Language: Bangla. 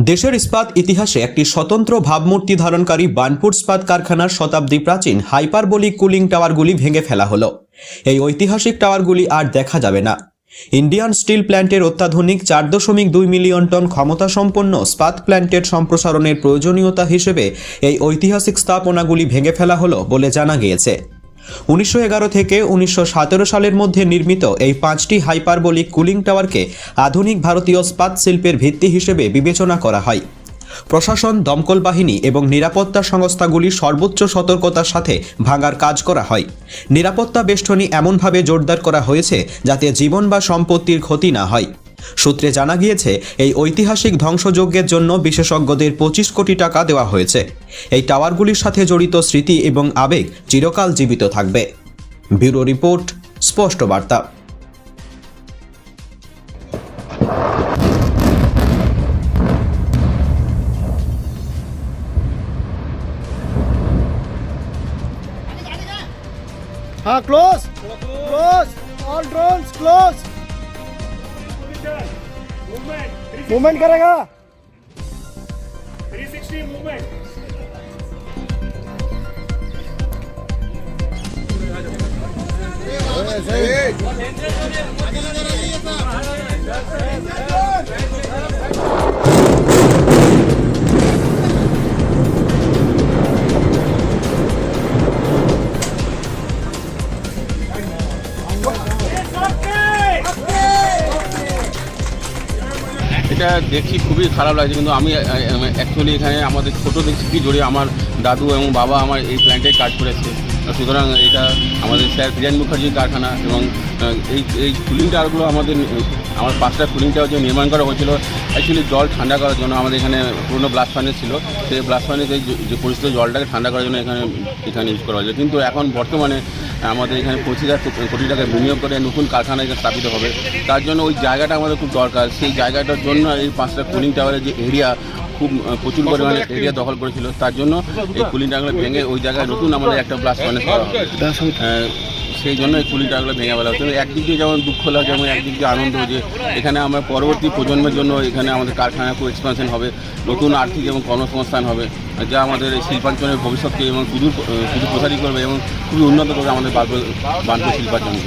দেশের ইস্পাত ইতিহাসে একটি স্বতন্ত্র ভাবমূর্তি ধারণকারী বানপুর ইস্পাত কারখানার শতাব্দী প্রাচীন হাইপারবোলিক কুলিং টাওয়ারগুলি ভেঙে ফেলা হলো। এই ঐতিহাসিক টাওয়ারগুলি আর দেখা যাবে না। ইন্ডিয়ান স্টিল প্ল্যান্টের অত্যাধুনিক চার দশমিক দুই মিলিয়ন টন ক্ষমতাসম্পন্ন স্পাত প্ল্যান্টের সম্প্রসারণের প্রয়োজনীয়তা হিসেবে এই ঐতিহাসিক স্থাপনাগুলি ভেঙে ফেলা হলো বলে জানা গিয়েছে। উনিশশো এগারো থেকে উনিশশো সতেরো সালের মধ্যে নির্মিত এই পাঁচটি হাইপারবোলিক কুলিং টাওয়ারকে আধুনিক ভারতীয় স্পাত শিল্পের ভিত্তি হিসেবে বিবেচনা করা হয়। প্রশাসন, দমকল বাহিনী এবং নিরাপত্তা সংস্থাগুলি সর্বোচ্চ সতর্কতার সাথে ভাঙার কাজ করা হয়। নিরাপত্তা বেষ্টনী এমনভাবে জোরদার করা হয়েছে যাতে জীবন বা সম্পত্তির ক্ষতি না হয়। সূত্রে জানা গিয়েছে এই ঐতিহাসিক ধ্বংসযজ্ঞের জন্য বিশেষজ্ঞদের পঁচিশ কোটি টাকা দেওয়া হয়েছে এই টাওয়ারগুলির সাথে জড়িত স্মৃতি এবং আবেগ চিরকাল জীবিত থাকবে ব্যুরো রিপোর্ট স্পষ্ট বার্তা Ah, close. Close. close. All drones close. Movement करेगा। 360 मूवमेंट এটা দেখি খুবই খারাপ লাগছে, কিন্তু আমি অ্যাকচুয়ালি এখানে আমাদের ছোটো থেকে জড়িয়ে আমার দাদু এবং বাবা আমার এই প্ল্যান্টে কাজ করেছে। সুতরাং এটা আমাদের স্যার বীরেন মুখার্জির কারখানা এবং এই এই কুলিং টাওয়ারগুলো আমাদের, আমার পাঁচটা কুলিং টাওয়ার যে নির্মাণ করা হয়েছিল অ্যাকচুয়ালি জল ঠান্ডা করার জন্য আমাদের এখানে পুরনো ব্লাস্ট ফার্নেস ছিল। সেই ব্লাস্ট ফার্নেসে যে পরিস্থিত জলটাকে ঠান্ডা করার জন্য এখানে এখানে ইউজ করা হয়েছে। কিন্তু এখন বর্তমানে আমাদের এখানে পঁচিশ হাজার কোটি টাকা বিনিয়োগ করে নতুন কারখানা এখানে স্থাপিত হবে। তার জন্য ওই জায়গাটা আমাদের খুব দরকার। সেই জায়গাটার জন্য এই পাঁচটা কুলিং টাওয়ারের যে এরিয়া খুব প্রচুর পরিমাণে এরিয়া দখল করেছিল। তার জন্য এই কুলিং টাওয়ারগুলো ভেঙে ওই জায়গায় নতুন আমাদের একটা প্লাস পয়েন্ট করা হবে। সেই জন্য এই কুলিং টাওয়ারগুলো ভেঙে ফেলা হচ্ছে। একদিক দিয়ে যেমন দুঃখ লাগে, যেমন একদিক দিয়ে আনন্দ যে এখানে আমরা পরবর্তী প্রজন্মের জন্য এখানে আমাদের কারখানা খুব এক্সপানশন হবে, নতুন আর্থিক এবং কর্মসংস্থান হবে, যা আমাদের এই শিল্পাঞ্চলের ভবিষ্যৎকে এবং সুদূর সুদূর প্রসারী করবে এবং খুবই উন্নত করবে আমাদের বানপুর শিল্পাঞ্চলকে।